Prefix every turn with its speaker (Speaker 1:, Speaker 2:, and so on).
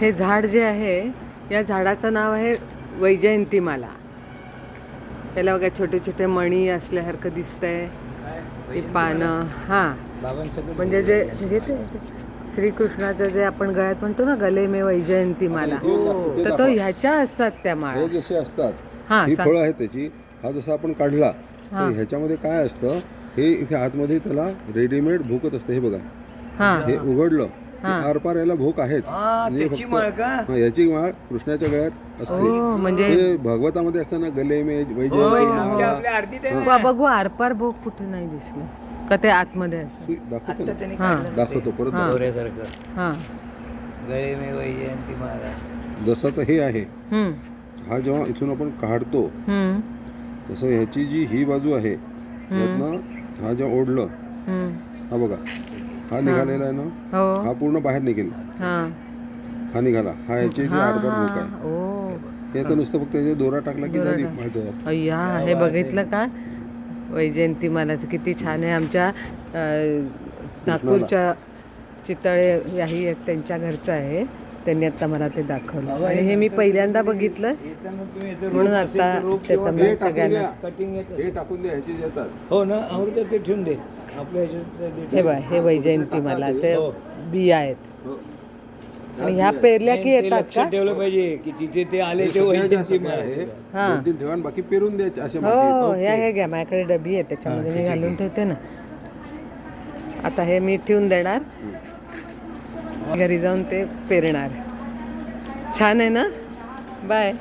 Speaker 1: हे झाड जे आहे या झाडाचं नाव आहे वैजयंतीमाला त्याला बघा छोटे छोटे मणी असल्यासारखं दिसतंय. ही पानं हां. म्हणजे जे घेते श्रीकृष्णाचं जे आपण गळ्यात म्हणतो ना गले मे वैजयंती माला. तर तो ह्याच्या असतात त्या माळा.
Speaker 2: हे जसे असतात
Speaker 1: हा,
Speaker 2: ही. फळं आहे त्याची. हा जसा आपण काढला तर ह्याच्यामध्ये काय असतं हे इथे आतमध्ये त्याला रेडीमेड भोकत असतं हे बघा.
Speaker 1: हां.
Speaker 2: हे उघडलं आरपार याला भोक आहेच. म्हणजे
Speaker 3: त्याची
Speaker 2: फक्त-
Speaker 3: माळ का?
Speaker 2: हा, याची माळ कृष्णाच्या गळ्यात असते.
Speaker 1: हो म्हणजे
Speaker 2: हे भगवतामध्ये असताना गले मे वैजयंती
Speaker 3: आपल्या
Speaker 2: माला
Speaker 3: आपल्या आरतीत आहे
Speaker 1: बा- बघू आरपार भोग कुठे नाही दिसले. का ते आतमध्ये असं?
Speaker 2: दाखवतो ना.
Speaker 3: त्यांनी
Speaker 1: हां.
Speaker 2: दाखवतो परत दाखवतो.
Speaker 1: हां.
Speaker 3: गळे मे वैजयंती महाराज
Speaker 2: जसं तर हे आहे
Speaker 1: हम्म,
Speaker 2: हा जेव्हा इथून आपण काढतो
Speaker 1: हम्म,
Speaker 2: तसं ह्याची जी ही बाजू आहे यातनं हा जेव्हा ओढलं
Speaker 1: हम्म.
Speaker 2: हा बघा. हा निघालेला आहे ना?
Speaker 1: हो.
Speaker 2: हा पूर्ण बाहेर निघेल.
Speaker 1: हां.
Speaker 2: हा निघाला. हा याची भोक आहे
Speaker 1: ओ
Speaker 2: हे आता नुसतं फक्त दोरा टाकला की झाली तयार
Speaker 1: अय्या हे बघितलं का? वैजयंती मालाचं किती छान आहे. आमच्या अं, नागपूरच्या चितळे याही आहेत त्यांच्या घरचं आहे. त्यांनी आता मला ते दाखवलं. आणि हे मी पहिल्यांदा बघितलं. म्हणून आता त्याचा मी
Speaker 2: हे
Speaker 1: सगळ्यांना
Speaker 3: कटिंग
Speaker 2: हे टाकून द्या ह्याची येतात
Speaker 3: हो ना आवडतं ते ठेवून दे. आपल्या
Speaker 1: हे बघ हे वैजयंती मालाचे बिया आहेत.
Speaker 2: हो.
Speaker 1: आणि ह्या पेरल्या की येतात का?
Speaker 3: ठेवलं पाहिजे की तिथे ते आले ते वैजयंती
Speaker 1: हा.
Speaker 2: ठेवा आणि बाकी पेरून द्यायचे असे
Speaker 1: हो ह्या हे घ्या माझ्याकडे डबी आहे त्याच्यामध्ये मी घालून ठेवते ना. आता हे मी ठेवून देणार. घरी जाऊन ते पेरणार. छान आहे ना? बाय